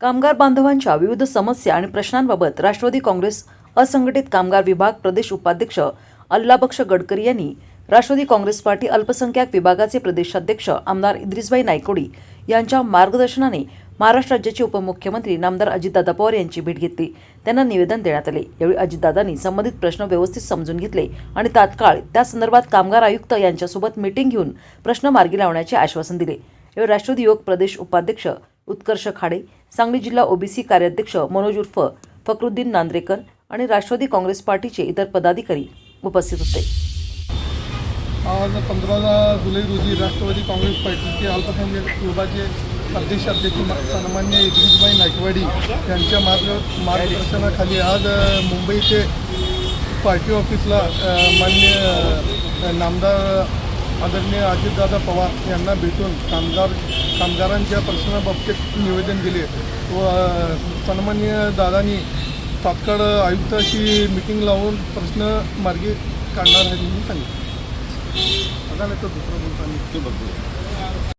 कामगार बांधवांच्या विविध समस्या आणि प्रश्नांबाबत राष्ट्रवादी काँग्रेस असंघटित कामगार विभाग प्रदेश उपाध्यक्ष अल्लाबक्ष गडकरी यांनी राष्ट्रवादी काँग्रेस पार्टी अल्पसंख्याक विभागाचे प्रदेशाध्यक्ष आमदार इद्रिसबाई नायकोडी यांच्या मार्गदर्शनाने महाराष्ट्र राज्याचे उपमुख्यमंत्री नामदार अजितदादा पवार यांची भेट घेतली. त्यांना निवेदन देण्यात आले. यावेळी अजितदादांनी संबंधित प्रश्न व्यवस्थित समजून घेतले आणि तात्काळ त्या संदर्भात कामगार आयुक्त यांच्यासोबत मीटिंग घेऊन प्रश्न मार्गी लावण्याचे आश्वासन दिले. यावेळी राष्ट्रवादी युवक प्रदेश उपाध्यक्ष उत्कर्ष खाडे सांगली जिल्हा ओबीसी कार्याध्यक्ष मनोज उर्फ फकरुद्दीन नांद्रेकर आणि राष्ट्रवादी काँग्रेस पार्टीचे इतर पदाधिकारी उपस्थित होते. आज पंधरा जुलै रोजी राष्ट्रवादी काँग्रेस पार्टीचे अल्पसंख्याक विभागाचे प्रदेशाध्यक्ष अध्यक्ष सन्मान्य इद्रिसभाई नायकवाडी यांच्या मार्ग मार्गदर्शनाखाली आज मुंबईचे पार्टी ऑफिसला मान्य नामदार आदरणीय अजितदादा पवार यांना भेटून कामगार कामगारांच्या प्रश्नाबाबतीत निवेदन दिले. व सन्मान्य दादांनी तात्काळ आयुक्ताशी मिटिंग लावून प्रश्न मार्गी काढणार आहे म्हणून सांगितलं. आता नाही तर दुसरं बोलताना